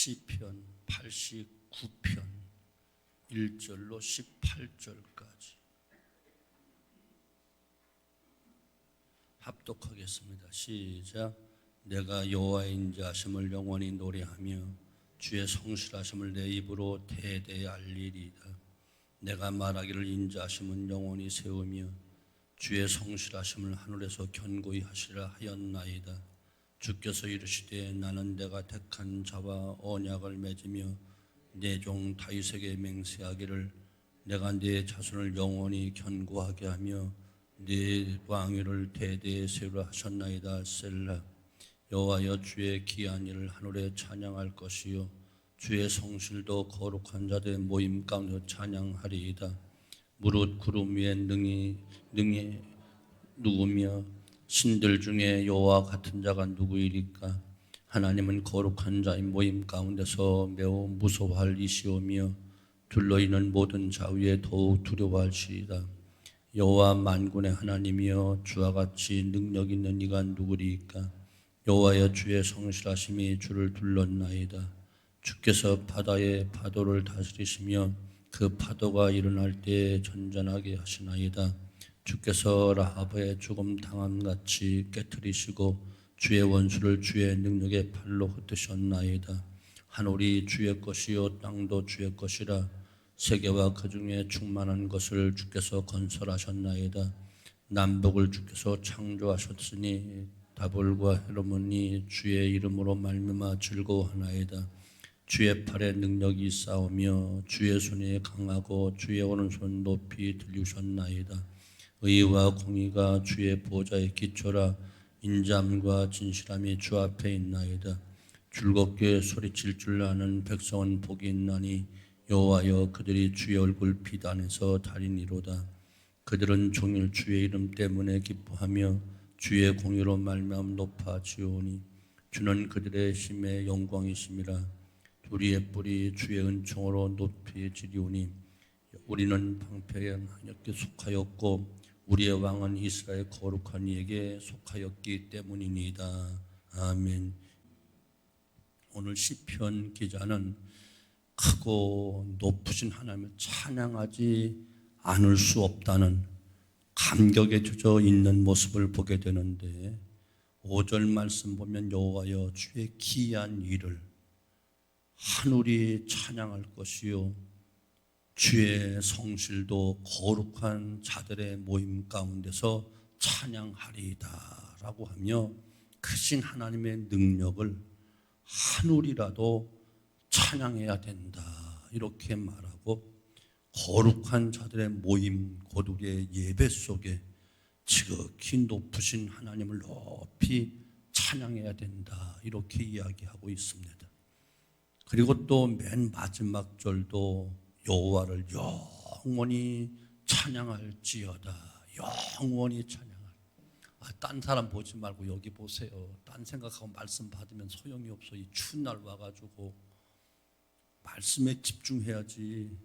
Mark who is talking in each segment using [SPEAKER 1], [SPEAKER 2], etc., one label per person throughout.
[SPEAKER 1] 시편 89편 1절로 18절까지 합독하겠습니다. 시작. 내가 여호와의 인자하심을 영원히 노래하며 주의 성실하심을 내 입으로 대대 알리리이다. 내가 말하기를 인자하심은 영원히 세우며 주의 성실하심을 하늘에서 견고히 하시라 하였나이다. 주께서 이르시되 나는 내가 택한 자와 언약을 맺으며 내 종 다윗에게 맹세하기를 내가 네 자손을 영원히 견고하게 하며 네 왕위를 대대에 세우라 하셨나이다 셀라. 여호와여 주의 기한 일을 하늘에 찬양할 것이요. 주의 성실도 거룩한 자들의 모임 가운데 찬양하리이다. 무릇 구름 위에 능히 능히 누구며 신들 중에 여호와 같은 자가 누구이리까? 하나님은 거룩한 자의 모임 가운데서 매우 무서워할 이시오며 둘러있는 모든 자위에 더욱 두려워할시이다 여호와 만군의 하나님이여 주와 같이 능력 있는 이가 누구리이까? 여호와여 주의 성실하심이 주를 둘렀나이다. 주께서 바다의 파도를 다스리시며 그 파도가 일어날 때 전전하게 하시나이다 주께서 라하브의 죽음 당함 같이 깨뜨리시고 주의 원수를 주의 능력의 팔로 흩으셨나이다. 하늘이 주의 것이요 땅도 주의 것이라 세계와 그 중에 충만한 것을 주께서 건설하셨나이다. 남북을 주께서 창조하셨으니 다볼과 헤르몬이 주의 이름으로 말미암아 즐거워하나이다. 주의 팔에 능력이 있사오며 주의 손이 강하고 주의 오른손 높이 들리셨나이다. 의와 공의가 주의 보좌의 기초라 인자함과 진실함이 주 앞에 있나이다. 즐겁게 소리칠 줄 아는 백성은 복이 있나니 여호와여 그들이 주의 얼굴 빛 안에서 달이니로다. 그들은 종일 주의 이름 때문에 기뻐하며 주의 공의로 말미암 높아지오니 주는 그들의 힘의 영광이심이라. 우리의 뿌리 주의 은총으로 높이 지리오니 우리는 방패에 하나님께 속하였고 우리의 왕은 이스라엘 거룩한 이에게 속하였기 때문이니이다. 아멘. 오늘 시편 기자는 크고 높으신 하나님을 찬양하지 않을 수 없다는 감격에 젖어 있는 모습을 보게 되는데 5절 말씀 보면 여호와여 주의 기이한 일을 하늘이 찬양할 것이요 주의 성실도 거룩한 자들의 모임 가운데서 찬양하리이다라고 하며 크신 하나님의 능력을 하늘이라도 찬양해야 된다 이렇게 말하고 거룩한 자들의 모임 곧 우리의 예배 속에 지극히 높으신 하나님을 높이 찬양해야 된다 이렇게 이야기하고 있습니다. 그리고 또 맨 마지막 절도 여호와를 영원히 찬양할지어다. 영원히 찬양할. 아, 딴 사람 보지 말고 여기 보세요. 딴 생각하고 말씀 받으면 소용이 없어. 이 추운 날 와가지고 말씀에 집중해야지.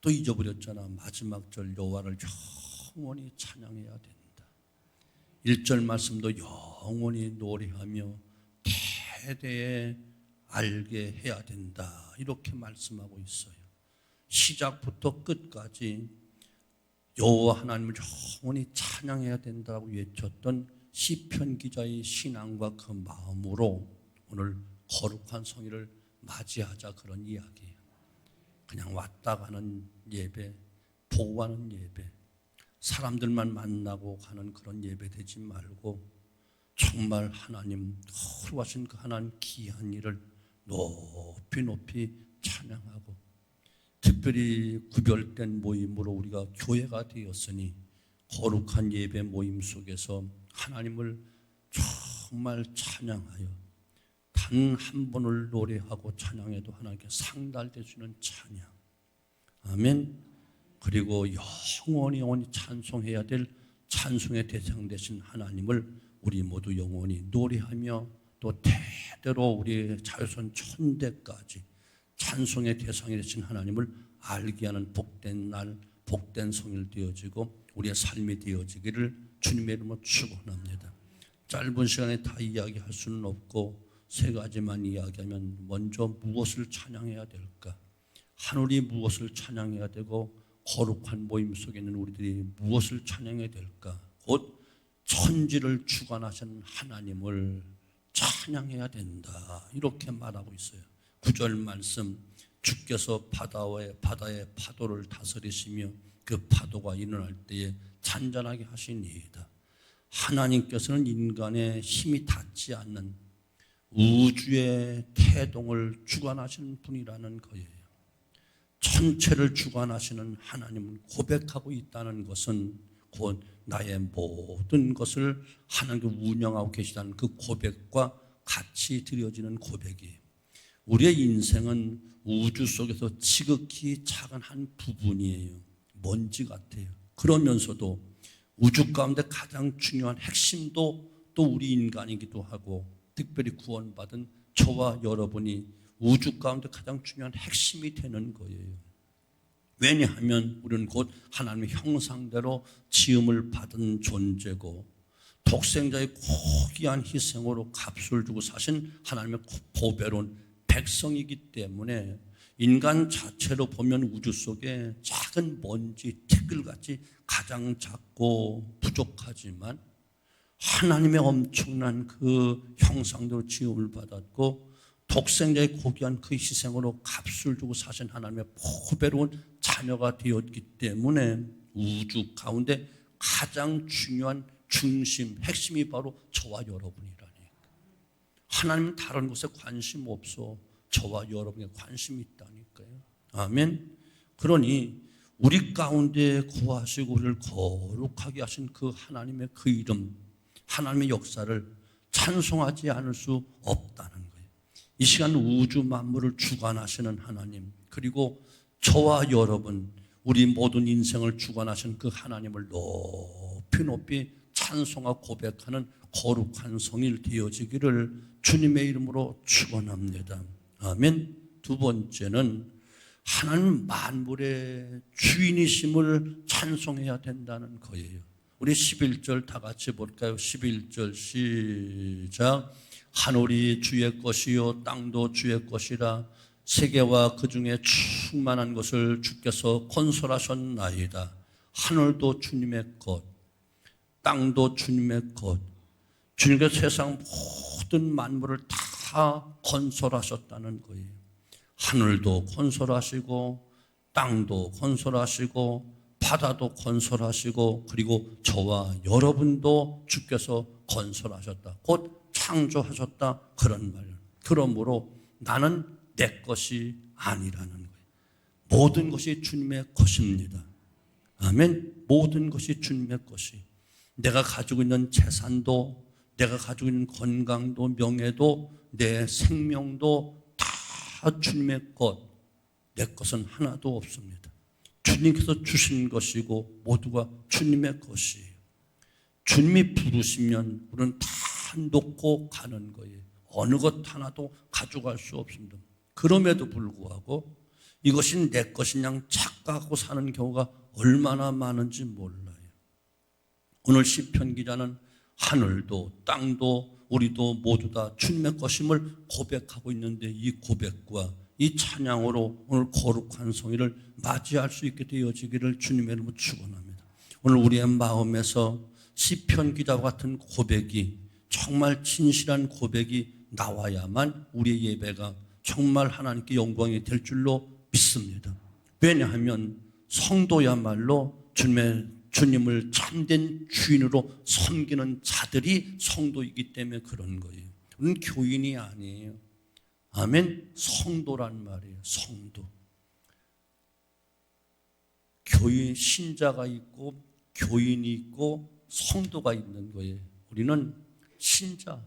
[SPEAKER 1] 또 잊어버렸잖아. 마지막 절 여호와를 영원히 찬양해야 된다. 1절 말씀도 영원히 노래하며 대대에 알게 해야 된다. 이렇게 말씀하고 있어요. 시작부터 끝까지 여호와 하나님을 영원히 찬양해야 된다고 외쳤던 시편 기자의 신앙과 그 마음으로 오늘 거룩한 성의를 맞이하자 그런 이야기예요. 그냥 왔다 가는 예배, 보고하는 예배, 사람들만 만나고 가는 그런 예배 되지 말고 정말 하나님 거룩하신 그 하나님 귀한 일을 높이 높이 찬양하고 특별히 구별된 모임으로 우리가 교회가 되었으니 거룩한 예배 모임 속에서 하나님을 정말 찬양하여 단 한 번을 노래하고 찬양해도 하나님께 상달되시는 찬양. 아멘. 그리고 영원히 영원히 찬송해야 될 찬송의 대상 되신 하나님을 우리 모두 영원히 노래하며 또 대 대로 우리의 자유선 천대까지 찬송의 대상이 되신 하나님을 알게 하는 복된 날, 복된 성일 되어지고 우리의 삶이 되어지기를 주님의 이름으로 축원합니다. 짧은 시간에 다 이야기할 수는 없고 세 가지만 이야기하면 먼저 무엇을 찬양해야 될까? 하늘이 무엇을 찬양해야 되고 거룩한 모임 속에 있는 우리들이 무엇을 찬양해야 될까? 곧 천지를 주관하신 하나님을 찬양해야 된다. 이렇게 말하고 있어요. 구절 말씀 주께서 바다의 바다의 파도를 다스리시며 그 파도가 일어날 때에 잔잔하게 하시니이다. 하나님께서는 인간의 힘이 닿지 않는 우주의 태동을 주관하시는 분이라는 거예요. 천체를 주관하시는 하나님을 고백하고 있다는 것은 곧 나의 모든 것을 하나님께 운영하고 계시다는 그 고백과 같이 드려지는 고백이에요. 우리의 인생은 우주 속에서 지극히 작은 한 부분이에요. 먼지 같아요. 그러면서도 우주 가운데 가장 중요한 핵심도 또 우리 인간이기도 하고 특별히 구원받은 저와 여러분이 우주 가운데 가장 중요한 핵심이 되는 거예요. 왜냐하면 우리는 곧 하나님의 형상대로 지음을 받은 존재고 독생자의 고귀한 희생으로 값을 주고 사신 하나님의 보배로운 백성이기 때문에 인간 자체로 보면 우주 속에 작은 먼지 티끌같이 가장 작고 부족하지만 하나님의 엄청난 그 형상대로 지음을 받았고 독생자의 고귀한 그 희생으로 값을 주고 사신 하나님의 보배로운 자녀가 되었기 때문에 우주 가운데 가장 중요한 중심, 핵심이 바로 저와 여러분이라니까. 하나님은 다른 곳에 관심 없어. 저와 여러분에 관심이 있다니까요. 아멘. 그러니 우리 가운데 구하시고 우리를 거룩하게 하신 그 하나님의 그 이름, 하나님의 역사를 찬송하지 않을 수 없다는. 이 시간 우주 만물을 주관하시는 하나님, 그리고 저와 여러분, 우리 모든 인생을 주관하신 그 하나님을 높이 높이 찬송하고 고백하는 거룩한 성일 되어지기를 주님의 이름으로 축원합니다. 아멘. 두 번째는 하나님 만물의 주인이심을 찬송해야 된다는 거예요. 우리 11절 다 같이 볼까요? 11절 시작. 하늘이 주의 것이요 땅도 주의 것이라 세계와 그 중에 충만한 것을 주께서 건설하셨나이다. 하늘도 주님의 것, 땅도 주님의 것. 주님께서 세상 모든 만물을 다 건설하셨다는 거예요. 하늘도 건설하시고 땅도 건설하시고 바다도 건설하시고 그리고 저와 여러분도 주께서 건설하셨다. 곧 창조하셨다. 그런 말. 그러므로 나는 내 것이 아니라는 거예요. 모든 것이 주님의 것입니다. 아멘. 모든 것이 주님의 것이. 내가 가지고 있는 재산도, 내가 가지고 있는 건강도, 명예도, 내 생명도 다 주님의 것. 내 것은 하나도 없습니다. 주님께서 주신 것이고 모두가 주님의 것이에요. 주님이 부르시면 우리는 다 놓고 가는 거예요. 어느 것 하나도 가져갈 수 없습니다. 그럼에도 불구하고 이것이 내 것이냐 착각하고 사는 경우가 얼마나 많은지 몰라요. 오늘 시편 기자는 하늘도 땅도 우리도 모두 다 주님의 것임을 고백하고 있는데 이 고백과 이 찬양으로 오늘 거룩한 성의를 맞이할 수 있게 되어지기를 주님의 이름으로 축원합니다. 오늘 우리의 마음에서 시편 기자와 같은 고백이 정말 진실한 고백이 나와야만 우리의 예배가 정말 하나님께 영광이 될 줄로 믿습니다. 왜냐하면 성도야말로 주님의 주님을 참된 주인으로 섬기는 자들이 성도이기 때문에 그런 거예요. 우리는 교인이 아니에요. 아멘. 성도란 말이에요. 성도. 교인 신자가 있고 교인이 있고 성도가 있는 거예요. 우리는 신자,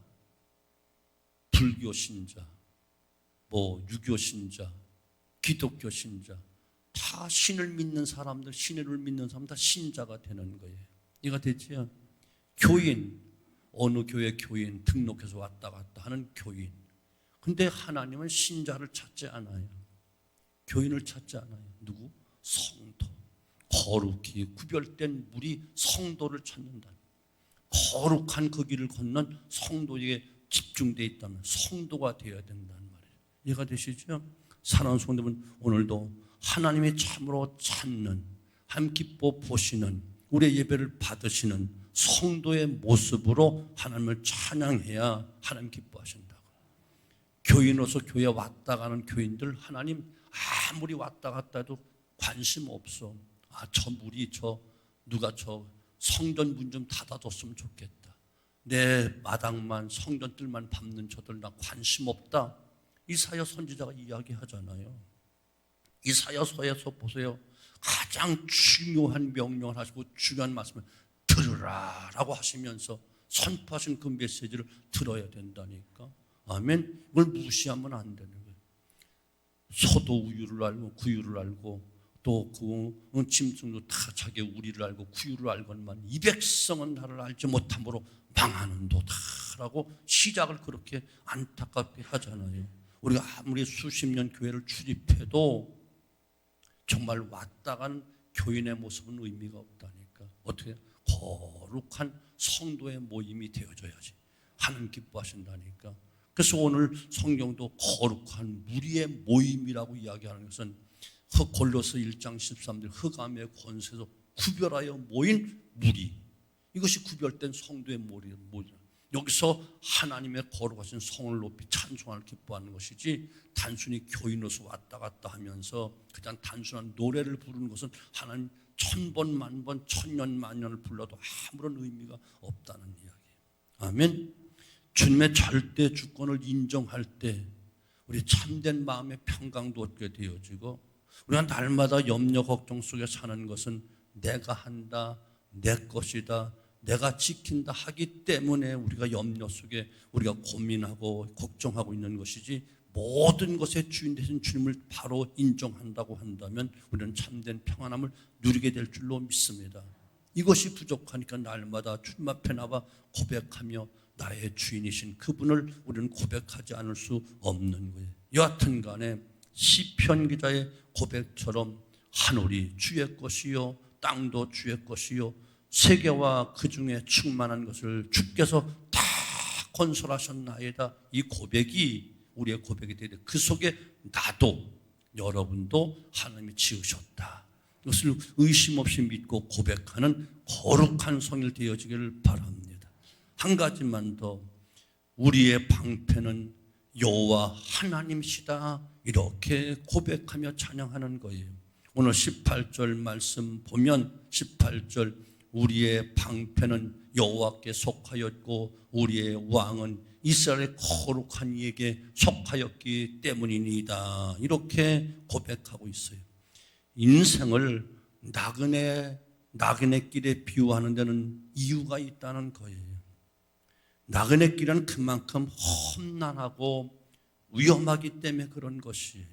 [SPEAKER 1] 불교 신자, 뭐 유교 신자, 기독교 신자 다 신을 믿는 사람들, 신을 믿는 사람 다 신자가 되는 거예요. 이가 되지요. 교인 어느 교회 교인 등록해서 왔다 갔다 하는 교인. 근데 하나님은 신자를 찾지 않아요. 교인을 찾지 않아요. 누구? 성도. 거룩히 구별된 물이 성도를 찾는다. 거룩한 그 길을 걷는 성도에게 집중돼 있다면 성도가 되어야 된다는 말이에요. 이해가 되시죠? 사랑하는 성도분 오늘도 하나님이 참으로 찾는 하나님 기뻐 보시는 우리의 예배를 받으시는 성도의 모습으로 하나님을 찬양해야 하나님 기뻐하신다고. 교인으로서 교회 왔다 가는 교인들 하나님 아무리 왔다 갔다 해도 관심 없어. 아, 저 물이 저 누가 저 성전 문 좀 닫아줬으면 좋겠다. 내 마당만 성전들만 밟는 저들 나 관심 없다. 이사야 선지자가 이야기하잖아요. 이사야서에서 보세요. 가장 중요한 명령을 하시고 중요한 말씀을 들으라라고 하시면서 선포하신 그 메시지를 들어야 된다니까. 아멘. 이걸 무시하면 안 되는 거예요. 소도 우유를 알고 구유를 알고 또그 짐승도 다 자기 우리를 알고 구유를 알건만 이 백성은 나를 알지 못함으로 망하는 도다라고 시작을 그렇게 안타깝게 하잖아요. 우리가 아무리 수십 년 교회를 출입해도 정말 왔다 간 교인의 모습은 의미가 없다니까. 어떻게 거룩한 성도의 모임이 되어져야지. 하나님 기뻐하신다니까. 그래서 오늘 성경도 거룩한 무리의 모임이라고 이야기하는 것은 흑 골로스 1장 13절 흑암의 권세에서 구별하여 모인 무리. 이것이 구별된 성도의 모리, 모리. 여기서 하나님의 거룩하신 성을 높이 찬송을 기뻐하는 것이지 단순히 교인으로서 왔다 갔다 하면서 그냥 단순한 노래를 부르는 것은 하나님 천번 만번 천년 만년을 불러도 아무런 의미가 없다는 이야기예요. 아멘. 주님의 절대 주권을 인정할 때 우리 참된 마음의 평강도 얻게 되어지고 우리가 날마다 염려 걱정 속에 사는 것은 내가 한다, 내 것이다, 내가 지킨다 하기 때문에 우리가 염려 속에 우리가 고민하고 걱정하고 있는 것이지 모든 것의 주인 되신 주님을 바로 인정한다고 한다면 우리는 참된 평안함을 누리게 될 줄로 믿습니다. 이것이 부족하니까 날마다 주님 앞에 나와 고백하며 나의 주인이신 그분을 우리는 고백하지 않을 수 없는 거예요. 여하튼 간에 시편 기자의 고백처럼 하늘이 주의 것이요 땅도 주의 것이요 세계와 그 중에 충만한 것을 주께서 다 건설하셨나이다. 이 고백이 우리의 고백이 되되 그 속에 나도 여러분도 하나님이 지으셨다. 이것을 의심 없이 믿고 고백하는 거룩한 성일 되어지기를 바랍니다. 한 가지만 더 우리의 방패는 여호와 하나님이시다. 이렇게 고백하며 찬양하는 거예요. 오늘 18절 말씀 보면 18절 우리의 방패는 여호와께 속하였고 우리의 왕은 이스라엘의 거룩한 이에게 속하였기 때문이니다. 이렇게 고백하고 있어요. 인생을 나그네 나그네 길에 비유하는 데는 이유가 있다는 거예요. 나그네 길은 그만큼 험난하고 위험하기 때문에 그런 것이에요.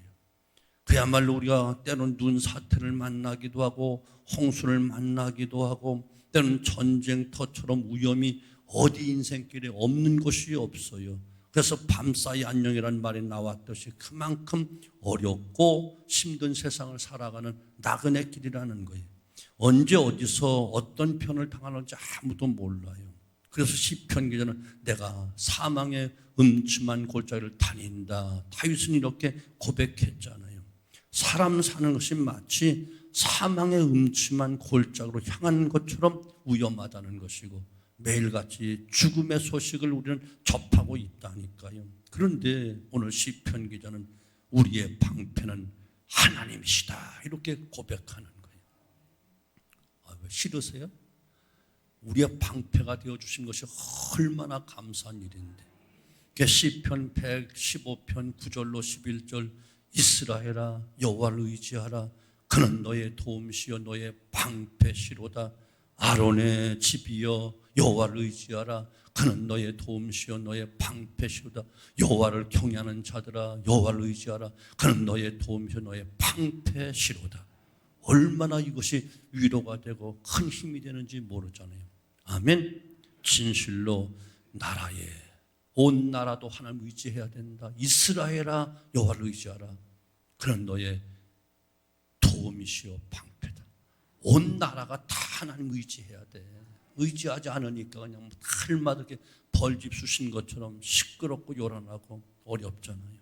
[SPEAKER 1] 그야말로 우리가 때론 눈 사태를 만나기도 하고 홍수를 만나기도 하고 때는 전쟁터처럼 위험이 어디 인생길에 없는 것이 없어요. 그래서 밤사이 안녕이라는 말이 나왔듯이 그만큼 어렵고 힘든 세상을 살아가는 나그네 길이라는 거예요. 언제 어디서 어떤 편을 당하는지 아무도 몰라요. 그래서 시편 기자는 내가 사망의 음침한 골짜기를 다닌다. 다윗은 이렇게 고백했잖아요. 사람 사는 것이 마치 사망의 음침한 골짜기로 향한 것처럼 위험하다는 것이고 매일같이 죽음의 소식을 우리는 접하고 있다니까요. 그런데 오늘 시편 기자는 우리의 방패는 하나님이시다 이렇게 고백하는 거예요. 아, 왜 싫으세요? 우리의 방패가 되어 주신 것이 얼마나 감사한 일인데. 시편 115편 9절로 11절 이스라엘아 여호와를 의지하라. 그는 너의 도움시여 너의 방패시로다. 아론의 집이여 여호와를 의지하라. 그는 너의 도움시여 너의 방패시로다. 여호와를 경외하는 자들아 여호와를 의지하라. 그는 너의 도움시여 너의 방패시로다. 얼마나 이것이 위로가 되고 큰 힘이 되는지 모르잖아요 아멘. 진실로 나라에 온 나라도 하나님 의지해야 된다. 이스라엘아 여호와를 의지하라. 그는 너의 도움이시여 방패다. 온 나라가 다 하나님 의지해야 돼. 의지하지 않으니까 그냥 뭐 날마다 이렇게 벌집 쑤신 것처럼 시끄럽고 요란하고 어렵잖아요.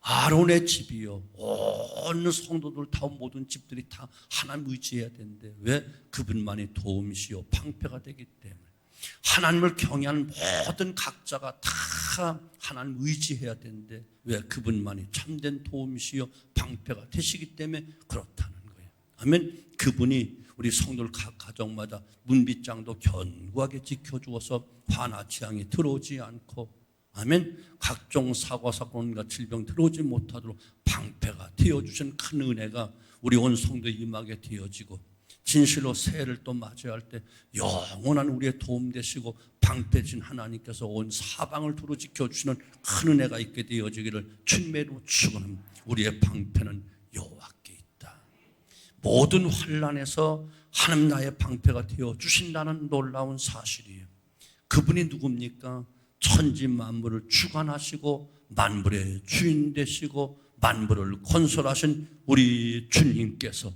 [SPEAKER 1] 아론의 집이요. 온 성도들 다 모든 집들이 다 하나님 의지해야 되는데 왜 그분만이 도움이시요 방패가 되기 때문에 하나님을 경외하는 모든 각자가 다 하나님 의지해야 되는데 왜 그분만이 참된 도움이시요 방패가 되시기 때문에 그렇다는 거예요. 아멘. 그분이 우리 성도들 각 가정마다 문빗장도 견고하게 지켜주어서 화나 재앙이 들어오지 않고 아멘. 각종 사고 사건과 질병 들어오지 못하도록 방패가 되어 주신 큰 은혜가 우리 온 성도에 임하게 되어지고 진실로 새해를 또 맞이할 때 영원한 우리의 도움 되시고 방패진 하나님께서 온 사방을 두루 지켜 주시는 큰 은혜가 있게 되어지기를 주님의 이름으로 축원합니다. 우리의 방패는 여호와께 있다. 모든 환란에서 하나님 나의 방패가 되어 주신다는 놀라운 사실이에요. 그분이 누굽니까? 천지 만물을 주관하시고 만물의 주인 되시고 만물을 건설하신 우리 주님께서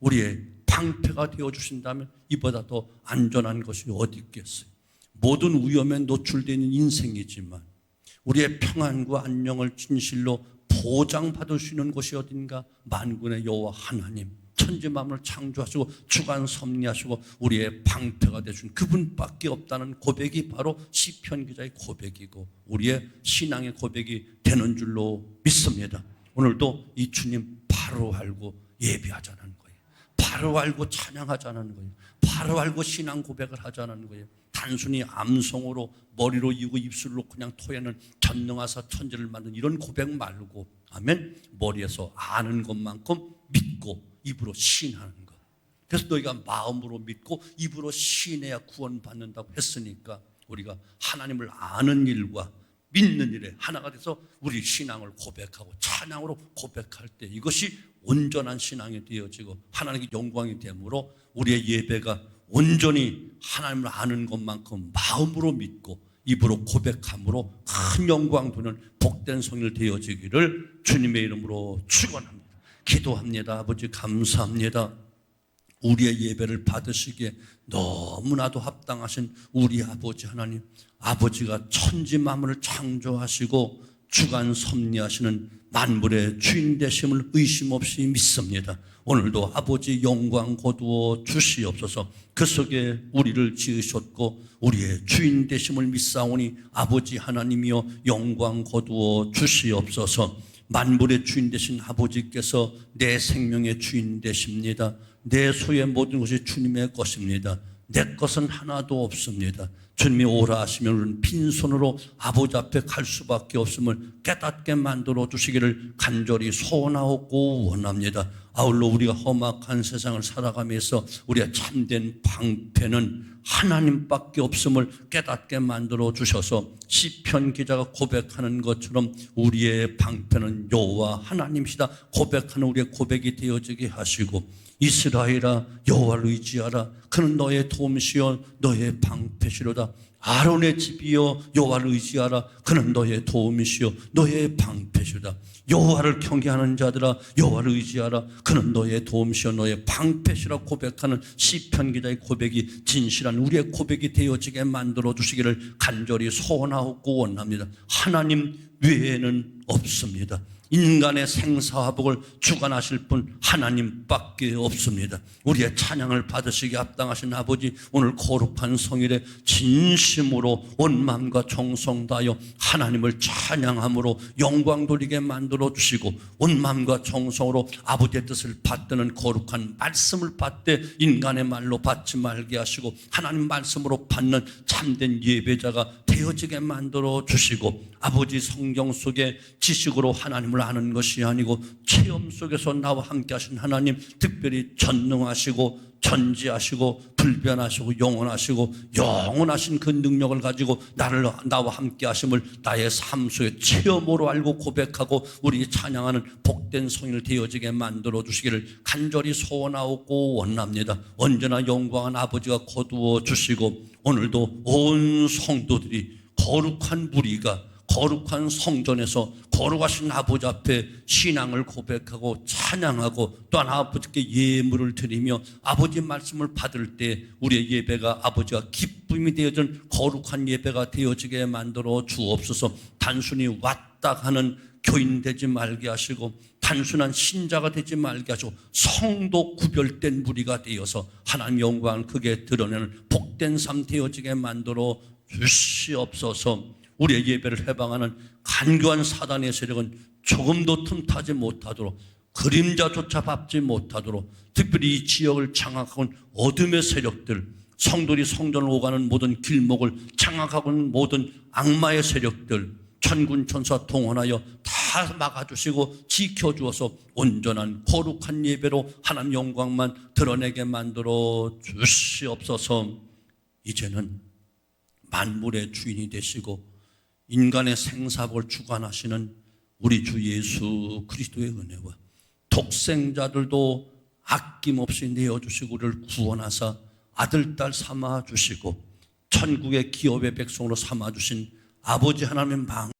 [SPEAKER 1] 우리의 방패가 되어 주신다면 이보다 더 안전한 것이 어디 있겠어요? 모든 위험에 노출되어 있는 인생이지만 우리의 평안과 안녕을 진실로 보장받을 수 있는 곳이 어딘가 만군의 여호와 하나님 천지 만물을 창조하시고 주관 섭리하시고 우리의 방패가 되신 그분밖에 없다는 고백이 바로 시편 기자의 고백이고 우리의 신앙의 고백이 되는 줄로 믿습니다. 오늘도 이 주님 바로 알고 예비하자는 거예요. 바로 알고 찬양하자는 거예요. 바로 알고 신앙 고백을 하자는 거예요. 단순히 암송으로 머리로 이고 입술로 그냥 토해는 전능하사 천지를 만든 이런 고백 말고 아멘 머리에서 아는 것만큼 믿고 입으로 신하는 것. 그래서 너희가 마음으로 믿고 입으로 신해야 구원받는다고 했으니까 우리가 하나님을 아는 일과 믿는 일에 하나가 돼서 우리 신앙을 고백하고 찬양으로 고백할 때 이것이 온전한 신앙이 되어지고 하나님께 영광이 되므로 우리의 예배가 온전히 하나님을 아는 것만큼 마음으로 믿고 입으로 고백함으로 큰 영광 도는 복된 성일 되어지기를 주님의 이름으로 축원합니다. 기도합니다. 아버지 감사합니다. 우리의 예배를 받으시기에 너무나도 합당하신 우리 아버지 하나님, 아버지가 천지 만물을 창조하시고 주관 섭리하시는 만물의 주인 되심을 의심 없이 믿습니다. 오늘도 아버지 영광 거두어 주시옵소서. 그 속에 우리를 지으셨고 우리의 주인 되심을 믿사오니 아버지 하나님이여 영광 거두어 주시옵소서. 만물의 주인 되신 아버지께서 내 생명의 주인 되십니다. 내 소의 모든 것이 주님의 것입니다. 내 것은 하나도 없습니다. 주님이 오라 하시면 빈손으로 아버지 앞에 갈 수밖에 없음을 깨닫게 만들어 주시기를 간절히 소원하고 원합니다. 아울러 우리가 험악한 세상을 살아가면서 우리의 참된 방패는 하나님밖에 없음을 깨닫게 만들어 주셔서 시편 기자가 고백하는 것처럼 우리의 방패는 여호와 하나님이시다. 고백하는 우리의 고백이 되어지게 하시고 이스라엘아 여호와를 의지하라. 그는 너의 도움이시여 너의 방패시로다. 아론의 집이여 여호와를 의지하라. 그는 너의 도움이시여 너의 방패시로다. 여호와를 경계하는 자들아 여호와를 의지하라. 그는 너의 도움이시여 너의 방패시라 고백하는 시편 기자의 고백이 진실한 우리의 고백이 되어지게 만들어 주시기를 간절히 소원하고 원합니다. 하나님 외에는 없습니다 인간의 생사화복을 주관하실 분 하나님밖에 없습니다. 우리의 찬양을 받으시기 합당하신 아버지 오늘 거룩한 성일에 진심으로 온 마음과 정성 다하여 하나님을 찬양함으로 영광 돌리게 만들어 주시고 온 마음과 정성으로 아버지의 뜻을 받드는 거룩한 말씀을 받되 인간의 말로 받지 말게 하시고 하나님 말씀으로 받는 참된 예배자가 되어지게 만들어 주시고 아버지 성경 속에 지식으로 하나님을 아는 것이 아니고 체험 속에서 나와 함께 하신 하나님 특별히 전능하시고 전지하시고 불변하시고 영원하시고 영원하신 그 능력을 가지고 나를 나와 함께 하심을 나의 삶 속에 체험으로 알고 고백하고 우리 찬양하는 복된 성인을 되어지게 만들어 주시기를 간절히 소원하고 원합니다. 언제나 영광한 아버지가 거두어 주시고 오늘도 온 성도들이 거룩한 무리가 거룩한 성전에서 거룩하신 아버지 앞에 신앙을 고백하고 찬양하고 또한 아버지께 예물을 드리며 아버지 말씀을 받을 때 우리의 예배가 아버지가 기쁨이 되어진 거룩한 예배가 되어지게 만들어 주옵소서. 단순히 왔다 하는 교인 되지 말게 하시고 단순한 신자가 되지 말게 하시고 성도 구별된 무리가 되어서 하나님 영광을 크게 드러내는 복된 삶 되어지게 만들어 주시옵소서 우리의 예배를 해방하는 간교한 사단의 세력은 조금도 틈타지 못하도록 그림자조차 밟지 못하도록 특별히 이 지역을 장악하고 어둠의 세력들 성들이 성전을 오가는 모든 길목을 장악하고 있는 모든 악마의 세력들 천군 천사 동원하여 다 막아주시고 지켜주어서 온전한 거룩한 예배로 하나님 영광만 드러내게 만들어 주시옵소서. 이제는 만물의 주인이 되시고 인간의 생사복을 주관하시는 우리 주 예수 그리스도의 은혜와 독생자들도 아낌없이 내어주시고 우리를 구원하사 아들, 딸 삼아 주시고 천국의 기업의 백성으로 삼아 주신 아버지 하나님의 방